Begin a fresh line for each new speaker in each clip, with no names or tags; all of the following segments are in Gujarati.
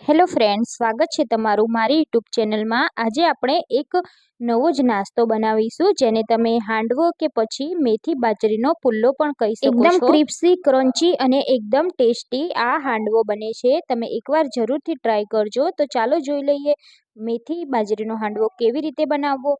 હેલો ફ્રેન્ડ્સ સ્વાગત છે તમારું મારી યુટ્યુબ ચેનલમાં આજે આપણે એક નવો જ નાસ્તો બનાવીશું જેને તમે હાંડવો કે પછી મેથી બાજરીનો પુલ્લો પણ કહી શકો એકદમ ક્રિપ્સી ક્રન્ચી અને એકદમ ટેસ્ટી આ હાંડવો બને છે. તમે એકવાર જરૂરથી ટ્રાય કરજો. તો ચાલો જોઈ લઈએ મેથી બાજરીનો હાંડવો કેવી રીતે બનાવવો.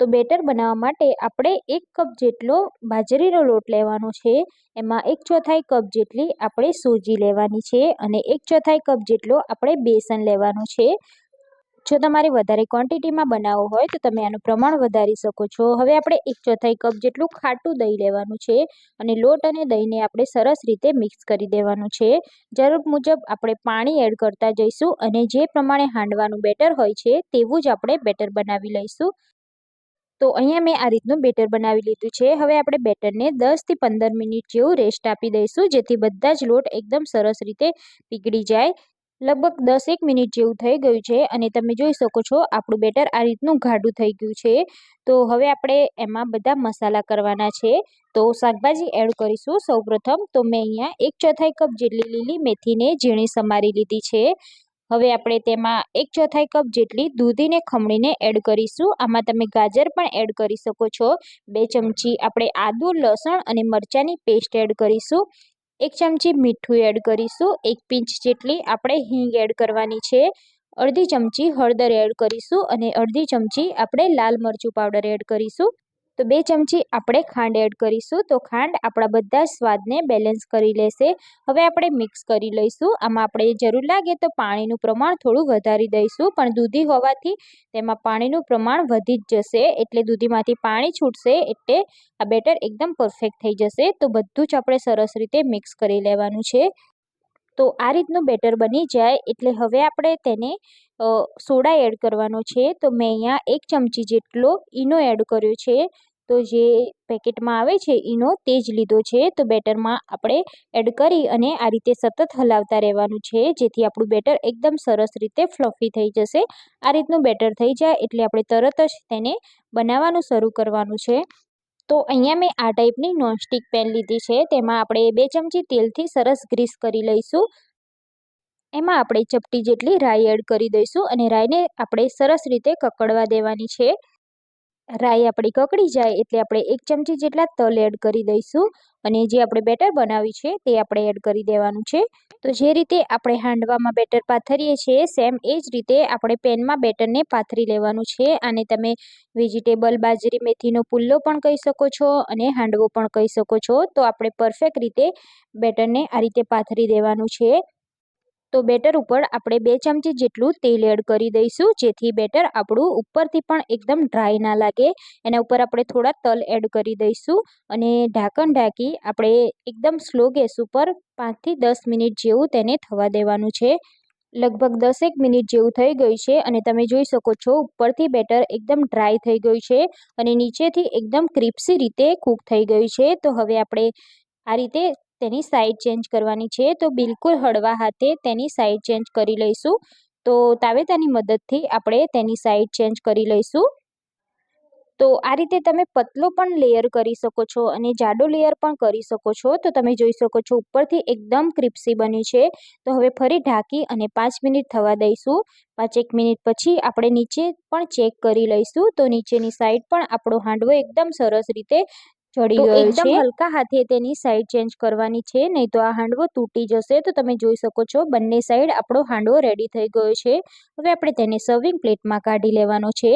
તો બેટર બનાવવા માટે આપણે એક કપ જેટલો બાજરીનો લોટ લેવાનો છે. એમાં એક ચોથાઈ કપ જેટલી આપણે સૂજી લેવાની છે અને એક ચોથાઈ કપ જેટલો આપણે બેસન લેવાનું છે. જો તમારે વધારે ક્વોન્ટિટીમાં બનાવવું હોય તો તમે આનું પ્રમાણ વધારી શકો છો. હવે આપણે એક ચોથાઈ કપ જેટલું ખાટું દહીં લેવાનું છે અને લોટ અને દહીંને આપણે સરસ રીતે મિક્સ કરી દેવાનું છે. જરૂર મુજબ આપણે પાણી એડ કરતા જઈશું અને જે પ્રમાણે હાંડવાનું બેટર હોય છે તેવું જ આપણે બેટર બનાવી લઈશું. તો અહીંયા મેં આ રીતનું બેટર બનાવી લીધું છે. હવે આપણે બેટરને દસથી પંદર મિનિટ જેવું રેસ્ટ આપી દઈશું, જેથી બધા જ લોટ એકદમ સરસ રીતે પીગળી જાય. લગભગ દસેક મિનિટ જેવું થઈ ગયું છે અને તમે જોઈ શકો છો આપણું બેટર આ રીતનું ગાઢું થઈ ગયું છે. તો હવે આપણે એમાં બધા મસાલા કરવાના છે. તો શાકભાજી એડ કરીશું. સૌપ્રથમ તો મેં અહીંયા એક ચોથાઈ કપ જેટલી લીલી મેથીને ઝીણી સમારી લીધી છે. હવે આપણે તેમાં એક ચોથાઈ કપ જેટલી દૂધીને ખમણીને એડ કરીશું. આમાં તમે ગાજર પણ એડ કરી શકો છો. બે ચમચી આપણે આદુ, લસણ અને મરચાંની પેસ્ટ એડ કરીશું. એક ચમચી મીઠું એડ કરીશું. એક પિંચ જેટલી આપણે હિંગ એડ કરવાની છે. અડધી ચમચી હળદર એડ કરીશું અને અડધી ચમચી આપણે લાલ મરચું પાવડર એડ કરીશું. તો બે ચમચી આપણે ખાંડ એડ કરીશું. તો ખાંડ આપણા બધા સ્વાદને બેલેન્સ કરી લેશે. હવે આપણે મિક્સ કરી લઈશું. આમાં આપણે જરૂર લાગે તો પાણીનું પ્રમાણ થોડું વધારી દઈશું. પણ દૂધી હોવાથી તેમાં પાણીનું પ્રમાણ વધી જ જશે. એટલે દૂધીમાંથી પાણી છૂટશે એટલે આ બેટર એકદમ પરફેક્ટ થઈ જશે. તો બધું જ આપણે સરસ રીતે મિક્સ કરી લેવાનું છે. તો આ રીતનું બેટર બની જાય. એટલે હવે આપણે તેને સોડા એડ કરવાનો છે, તો મેં અહીંયા એક ચમચી જેટલો ઈનો એડ કર્યો છે. તો જે પેકેટમાં આવે છે ઈનો તે જ લીધો છે. તો બેટરમાં આપણે એડ કરી અને આ રીતે સતત હલાવતા રહેવાનું છે, જેથી આપણું બેટર એકદમ સરસ રીતે ફ્લફી થઈ જશે. આ રીતનું બેટર થઈ જાય એટલે આપણે તરત જ તેને બનાવવાનું શરૂ કરવાનું છે. તો અહીંયા મેં આ ટાઈપની નોનસ્ટિક પેન લીધી છે. તેમાં આપણે બે ચમચી તેલથી સરસ ગ્રીસ કરી લઈશું. એમાં આપણે ચપટી જેટલી રાઈ એડ કરી દઈશું અને રાઈને આપણે સરસ રીતે કકડવા દેવાની છે. રાઈ આપણી કકડી જાય એટલે આપણે એક ચમચી જેટલા તલ એડ કરી દઈશું અને જે આપણે બેટર બનાવ્યું છે તે આપણે એડ કરી દેવાનું છે. તો જે રીતે આપણે હાંડવામાં બેટર પાથરીએ છીએ સેમ એ જ રીતે આપણે પેનમાં બેટરને પાથરી લેવાનું છે અને તમે વેજીટેબલ, બાજરી, મેથીનો પુલ્લો પણ કહી શકો છો અને હાંડવો પણ કહી શકો છો. તો આપણે પરફેક્ટ રીતે બેટરને આ રીતે પાથરી દેવાનું છે. તો બેટર ઉપર આપણે બે ચમચી જેટલું તેલ એડ કરી દઈશું, જેથી બેટર આપણું ઉપરથી પણ એકદમ ડ્રાય ના લાગે. એના ઉપર આપણે થોડા તલ એડ કરી દઈશું અને ઢાંકણ ઢાંકી આપણે એકદમ સ્લો ગેસ ઉપર પાંચથી દસ મિનિટ જેવું તેને થવા દેવાનું છે. લગભગ દસેક મિનિટ જેવું થઈ ગયું છે અને તમે જોઈ શકો છો ઉપરથી બેટર એકદમ ડ્રાય થઈ ગયું છે અને નીચેથી એકદમ ક્રિપ્સી રીતે કૂક થઈ ગયું છે. તો હવે આપણે આ રીતે તેની સાઈડ ચેન્જ કરવાની છે, તો બિલકુલ હળવા હાથે તેની સાઈડ ચેન્જ કરી લઈશું. તો તાવેતાની મદદથી આપણે તેની સાઈડ ચેન્જ કરી લઈશું. તો આ રીતે તમે પતલો પણ લેયર કરી શકો છો અને જાડો લેયર પણ કરી શકો છો. તો તમે જોઈ શકો છો ઉપરથી એકદમ ક્રિપ્સી બની છે. તો હવે ફરી ઢાંકી અને પાંચ મિનિટ થવા દઈશું. પાંચેક મિનિટ પછી આપણે નીચે પણ ચેક કરી લઈશું. તો નીચેની સાઈડ પણ આપણો હાંડવો એકદમ સરસ રીતે ચડી ગયો એકદમ હલકા હાથે તેની સાઈડ ચેન્જ કરવાની છે નહીં તો આ હાંડવો તૂટી જશે. તો તમે જોઈ શકો છો બંને સાઈડ આપણો હાંડવો રેડી થઈ ગયો છે. હવે આપણે તેને સર્વિંગ પ્લેટમાં કાઢી લેવાનો છે.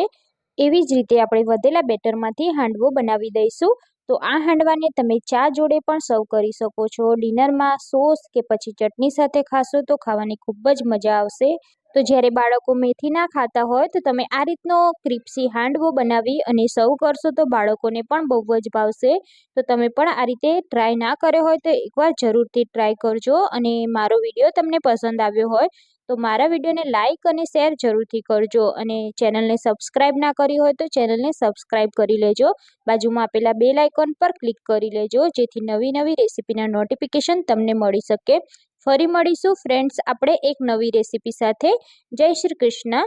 એવી જ રીતે આપણે વધેલા બેટરમાંથી હાંડવો બનાવી દઈશું. તો આ હાંડવાને તમે ચા જોડે પણ સર્વ કરી શકો છો. ડિનરમાં સોસ કે પછી ચટણી સાથે ખાશો તો ખાવાની ખૂબ જ મજા આવશે. તો જ્યારે બાળકો મેથી ના ખાતા હોય તો તમે આ રીતનો ક્રિપ્સી હાંડવો બનાવી અને સર્વ કરશો તો બાળકોને પણ બહુ જ ભાવશે. તો તમે પણ આ રીતે ટ્રાય ના કર્યો હોય તો એકવાર જરૂરથી ટ્રાય કરજો અને મારો વીડિયો તમને પસંદ આવ્યો હોય તો મારા વિડીયોને લાઇક અને શેર જરૂરથી કરજો અને ચેનલને સબસ્ક્રાઈબ ના કરી હોય તો ચેનલને સબસ્ક્રાઈબ કરી લેજો. બાજુમાં આપેલા બે લાઇકોન પર ક્લિક કરી લેજો, જેથી નવી નવી રેસીપીના નોટિફિકેશન તમને મળી શકે. ફરી મળીશું, ફ્રેન્ડ્સ, આપણે એક નવી રેસીપી સાથે. જય શ્રી કૃષ્ણ.